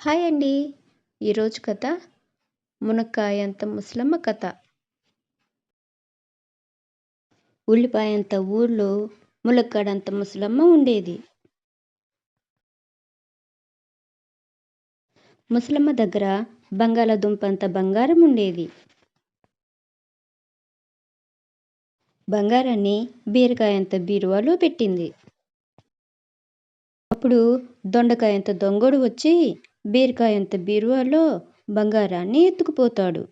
Hi అండి. ఈరోజు కథ మునక్కాయంత ముసలమ్మ కథ. ఉల్లిపాయంత ఊళ్ళో ములక్కాడంత ముసలమ్మ ఉండేది. ముసలమ్మ దగ్గర బంగాళాదుంపంత బంగారం ఉండేది. బంగారాన్ని బీరకాయంత బీరువాలో పెట్టింది. అప్పుడు దొండకాయంత దొంగడు వచ్చి బీరకాయంత బీరువాలో బంగారాన్ని ఎత్తుకుపోతాడు.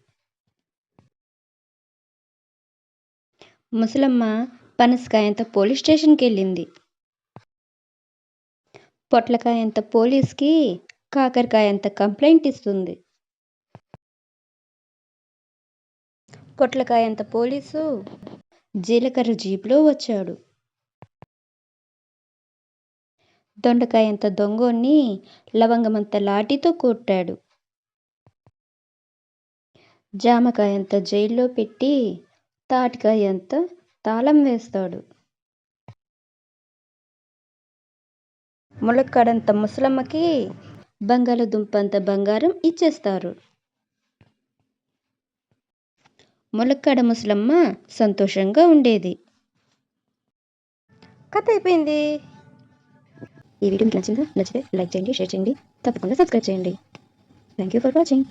ముసలమ్మ పనసకాయంత పోలీస్ స్టేషన్కి వెళ్ళింది. పొట్లకాయంత పోలీస్కి కాకరకాయంత కంప్లైంట్ ఇస్తుంది. పొట్లకాయంత పోలీసు జీలకర్ర జీపులో వచ్చాడు. దొండకాయంత దొంగోన్ని లవంగమంత లాఠీతో కొట్టాడు. జామకాయంత జైల్లో పెట్టి తాటికాయంత తాళం వేస్తాడు. ములక్కాడంత ముసలమ్మకి బంగాళదుంపంత బంగారం ఇచ్చేస్తారు. ములక్కాడ ముసలమ్మ సంతోషంగా ఉండేది. కథ అయిపోయింది. ఈ వీడియో మీకు నచ్చిందా? నచ్చితే లైక్ చేయండి షేర్ చేయండి. తప్పకుండా సబ్స్క్రైబ్ చేయండి. Thank you for watching